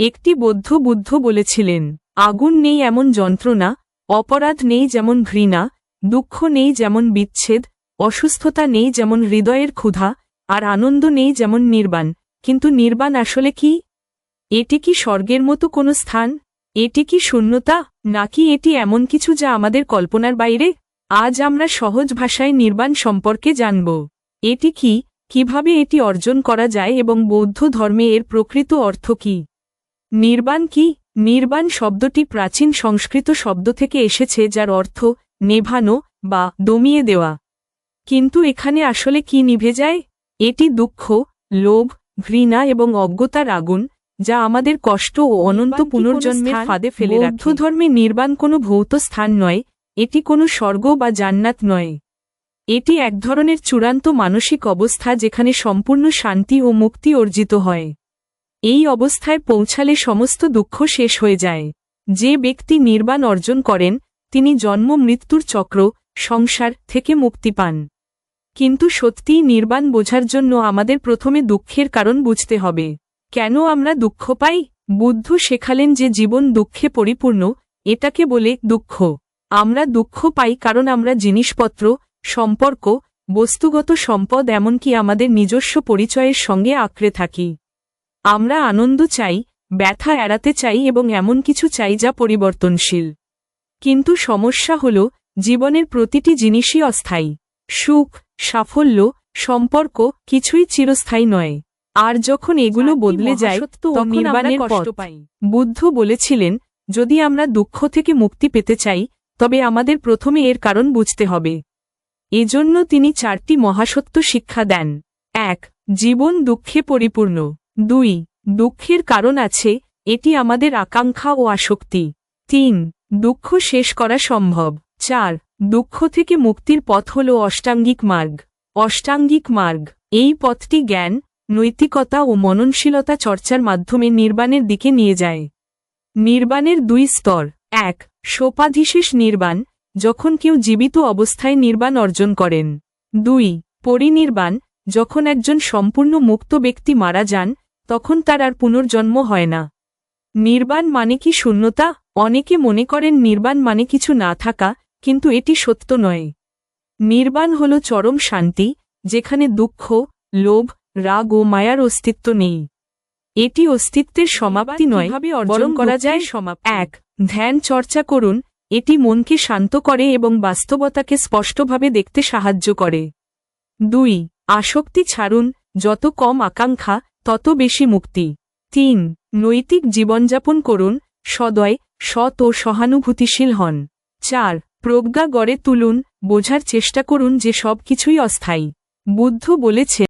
একটি বৌদ্ধ বুদ্ধ বলেছিলেন, আগুন নেই এমন যন্ত্রণা, অপরাধ নেই যেমন ঘৃণা, দুঃখ নেই যেমন বিচ্ছেদ, অসুস্থতা নেই যেমন হৃদয়ের ক্ষুধা, আর আনন্দ নেই যেমন নির্বাণ। কিন্তু নির্বাণ আসলে কি? এটি কি স্বর্গের মতো কোনো স্থান? এটি কি শূন্যতা? নাকি এটি এমন কিছু যা আমাদের কল্পনার বাইরে? আজ আমরা সহজ ভাষায় নির্বাণ সম্পর্কে জানব। এটি কি? কীভাবে এটি অর্জন করা যায় এবং বৌদ্ধ ধর্মে এর প্রকৃত অর্থ কি? নির্বাণ কি? নির্বাণ শব্দটি প্রাচীন সংস্কৃত শব্দ থেকে এসেছে যার অর্থ নেভানো বা দমিয়ে দেওয়া। কিন্তু এখানে আসলে কি নিভে যায়? এটি দুঃখ লোভ ঘৃণা এবং অজ্ঞতার আগুন যা আমাদের কষ্ট ও অনন্ত পুনর্জন্মের ফাঁদে ফেলে বৌদ্ধ ধর্মে নির্বাণ কোনো ভৌত স্থান নয় এটি কোনো স্বর্গ বা জান্নাত নয়। এটি এক ধরনের চূড়ান্ত মানসিক অবস্থা যেখানে সম্পূর্ণ শান্তি ও মুক্তি অর্জিত হয়। এই অবস্থায় পৌঁছালে সমস্ত দুঃখ শেষ হয়ে যায়। যে ব্যক্তি নির্বাণ অর্জন করেন, তিনি জন্ম, মৃত্যুর চক্র, সংসার থেকে মুক্তি পান। কিন্তু সত্যিই নির্বাণ বোঝার জন্য আমাদের প্রথমে দুঃখের কারণ বুঝতে হবে। কেন আমরা দুঃখ পাই? বুদ্ধ শেখালেন যে জীবন দুঃখে পরিপূর্ণ, এটাকে বলে দুঃখ। আমরা দুঃখ পাই কারণ আমরা জিনিসপত্র, সম্পর্ক, বস্তুগত সম্পদ এমনকি আমাদের নিজস্ব পরিচয়ের সঙ্গে আঁকড়ে থাকি। আমরা আনন্দ চাই ব্যথা এড়াতে চাই এবং এমন কিছু চাই যা পরিবর্তনশীল। কিন্তু সমস্যা হল জীবনের প্রতিটি জিনিসই অস্থায়ী। সুখ সাফল্য সম্পর্ক কিছুই চিরস্থায়ী নয়। আর যখন এগুলো বদলে যায় নির্বাণের কষ্ট পাই। বুদ্ধ বলেছিলেন যদি আমরা দুঃখ থেকে মুক্তি পেতে চাই তবে আমাদের প্রথমে এর কারণ বুঝতে হবে। এজন্য তিনি চারটি মহাসত্য শিক্ষা দেন। এক জীবন দুঃখে পরিপূর্ণ। দুই, দুঃখের কারণ আছে, এটি আমাদের আকাঙ্ক্ষা ও আসক্তি। তিন, দুঃখ শেষ করা সম্ভব। চার, দুঃখ থেকে মুক্তির পথ হল অষ্টাঙ্গিক মার্গ। অষ্টাঙ্গিক মার্গ, এই পথটি জ্ঞান, নৈতিকতা ও মননশীলতা চর্চার মাধ্যমে নির্বাণের দিকে নিয়ে যায়। নির্বাণের দুই স্তর। এক, সোপাধিশেষ নির্বাণ, যখন কেউ জীবিত অবস্থায় নির্বাণ অর্জন করেন। দুই, পরিনির্বাণ, যখন একজন সম্পূর্ণ মুক্ত ব্যক্তি মারা যান তখন তার আর পুনর্জন্ম হয় না। নির্বাণ মানে কি শূন্যতা? অনেকে মনে করেন নির্বাণ মানে কিছু না থাকা কিন্তু এটি সত্য নয়। নির্বাণ হল চরম শান্তি যেখানে দুঃখ লোভ রাগ ও মায়ার অস্তিত্ব নেই। এটি অস্তিত্বের সমাপ্তি নয় বরং করা যায়? সমাপ্তি? এক ধ্যান চর্চা করুন এটি মনকে শান্ত করে এবং বাস্তবতাকে স্পষ্টভাবে দেখতে সাহায্য করে। দুই আসক্তি ছাড়ুন যত কম আকাঙ্ক্ষা তত বেশি মুক্তি। তিন, নৈতিক জীবনযাপন করুন, সদয়, সৎ ও সহানুভূতিশীল হন। চার, প্রজ্ঞা গড়ে তুলুন, বোঝার চেষ্টা করুন যে সব কিছুই অস্থায়ী। বুদ্ধ বলেছে